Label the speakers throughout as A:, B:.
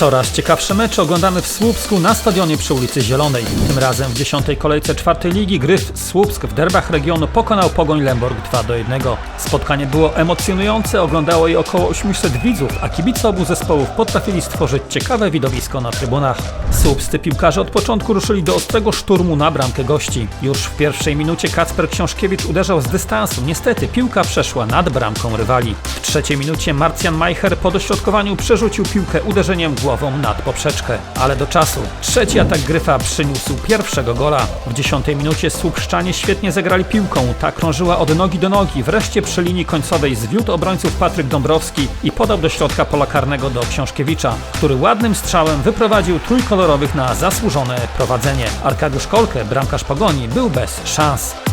A: Coraz ciekawsze mecze oglądamy w Słupsku na stadionie przy ulicy Zielonej. Tym razem w dziesiątej kolejce czwartej ligi Gryf Słupsk w derbach regionu pokonał Pogoń Lemborg 2 do 1. Spotkanie było emocjonujące, oglądało je około 800 widzów, a kibice obu zespołów potrafili stworzyć ciekawe widowisko na trybunach. Słupscy piłkarze od początku ruszyli do ostrego szturmu na bramkę gości. Już w pierwszej minucie Kacper Książkiewicz uderzał z dystansu. Niestety piłka przeszła nad bramką rywali. W trzeciej minucie Marcjan Majcher po dośrodkowaniu przerzucił piłkę uderzeniem głową nad poprzeczkę. Ale do czasu. Trzeci atak Gryfa przyniósł pierwszego gola. W dziesiątej minucie Słupszczanie świetnie zagrali piłką. Ta krążyła od nogi do nogi. Wreszcie przy linii końcowej zwiódł obrońców Patryk Dąbrowski i podał do środka pola karnego do Książkiewicza, który ładnym strzałem wyprowadził trójkolorowych na zasłużone prowadzenie. Arkadiusz Kolke, bramkarz Pogoni, był bez szans.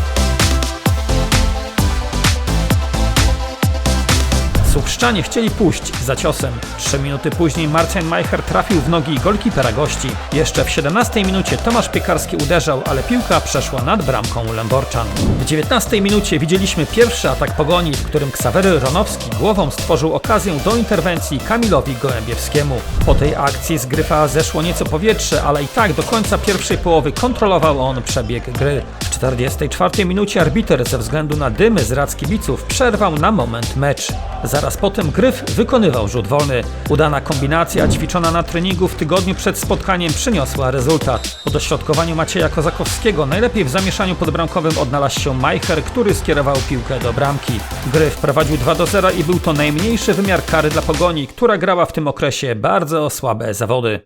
A: Słupszczanie chcieli pójść za ciosem. Trzy minuty później Marcin Majcher trafił w nogi golkipera gości. Jeszcze w 17 minucie Tomasz Piekarski uderzał, ale piłka przeszła nad bramką Lęborczan. W 19 minucie widzieliśmy pierwszy atak Pogoni, w którym Ksawery Ronowski głową stworzył okazję do interwencji Kamilowi Gołębiewskiemu. Po tej akcji z Gryfa zeszło nieco powietrze, ale i tak do końca pierwszej połowy kontrolował on przebieg gry. W 44 minucie arbiter ze względu na dymy z rad kibiców przerwał na moment mecz. Zaraz potem Gryf wykonywał rzut wolny. Udana kombinacja ćwiczona na treningu w tygodniu przed spotkaniem przyniosła rezultat. Po dośrodkowaniu Macieja Kozakowskiego najlepiej w zamieszaniu podbramkowym odnalazł się Majcher, który skierował piłkę do bramki. Gryf prowadził 2 do 0 i był to najmniejszy wymiar kary dla Pogoni, która grała w tym okresie bardzo słabe zawody.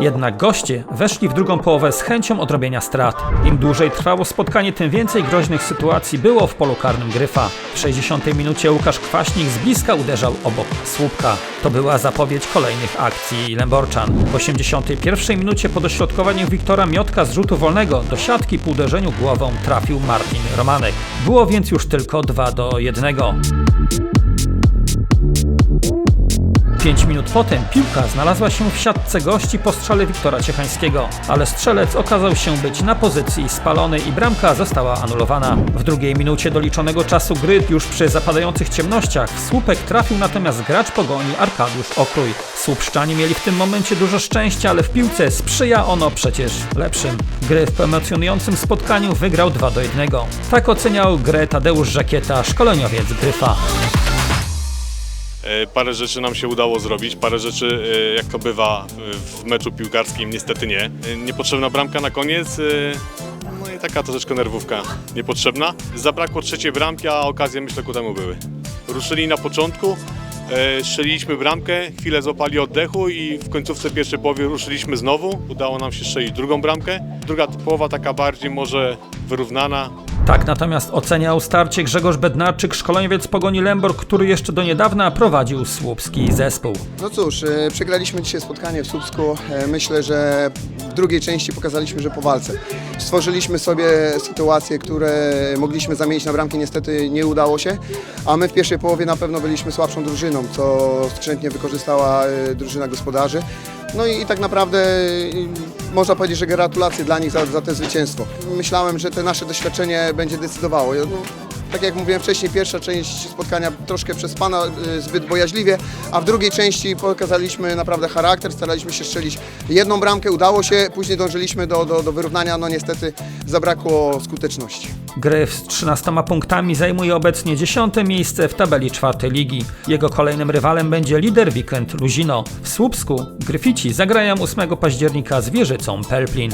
A: Jednak goście weszli w drugą połowę z chęcią odrobienia strat. Im dłużej trwało spotkanie, tym więcej groźnych sytuacji było w polu karnym Gryfa. W 60 minucie Łukasz Kwaśnik z bliska uderzał obok słupka. To była zapowiedź kolejnych akcji Lęborczan. W 81 minucie po dośrodkowaniu Wiktora Miotka z rzutu wolnego do siatki po uderzeniu głową trafił Martin Romanek. Było więc już tylko 2 do 1. Pięć minut potem piłka znalazła się w siatce gości po strzale Wiktora Ciechańskiego, ale strzelec okazał się być na pozycji spalonej i bramka została anulowana. W drugiej minucie doliczonego czasu gry już przy zapadających ciemnościach w słupek trafił natomiast gracz pogoni Arkadiusz Okrój. Słupszczanie mieli w tym momencie dużo szczęścia, ale w piłce sprzyja ono przecież lepszym. Gry w emocjonującym spotkaniu wygrał 2 do 1. Tak oceniał grę Tadeusz Żakieta, szkoleniowiec Gryfa.
B: E, Parę rzeczy nam się udało zrobić, parę rzeczy, e, jak to bywa w- w meczu piłkarskim, niestety nie. E, Niepotrzebna bramka na koniec, e, no i taka troszeczkę nerwówka niepotrzebna. Zabrakło trzeciej bramki, a okazje myślę ku temu były. Ruszyli na początku, e, strzeliliśmy bramkę, chwilę złapali oddechu i w końcówce pierwszej połowy ruszyliśmy znowu. Udało nam się strzelić drugą bramkę. Druga połowa taka bardziej może wyrównana,
A: Tak natomiast oceniał starcie Grzegorz Bednarczyk, szkoleniowiec Pogoni Lęborg, który jeszcze do niedawna prowadził słupski zespół.
C: No cóż, e, przegraliśmy dzisiaj spotkanie w Słupsku. E, Myślę, że w drugiej części pokazaliśmy, że po walce. Stworzyliśmy sobie sytuacje, które mogliśmy zamienić na bramki, niestety nie udało się, a my w pierwszej połowie na pewno byliśmy słabszą drużyną, co skrzętnie wykorzystała e, drużyna gospodarzy. No i, i tak naprawdę e, można powiedzieć, że gratulacje dla nich za, za to zwycięstwo. Myślałem, że te nasze doświadczenie będzie decydowało. No, tak jak mówiłem wcześniej, pierwsza część spotkania troszkę przespana, y, zbyt bojaźliwie, a w drugiej części pokazaliśmy naprawdę charakter, staraliśmy się strzelić jedną bramkę, udało się, później dążyliśmy do, do, do wyrównania, no niestety zabrakło skuteczności.
A: Gryf z 13 punktami zajmuje obecnie 10 miejsce w tabeli czwartej ligi. Jego kolejnym rywalem będzie lider weekend Luzino. W Słupsku Gryfici zagrają 8 października z Wieżycą Pelplin.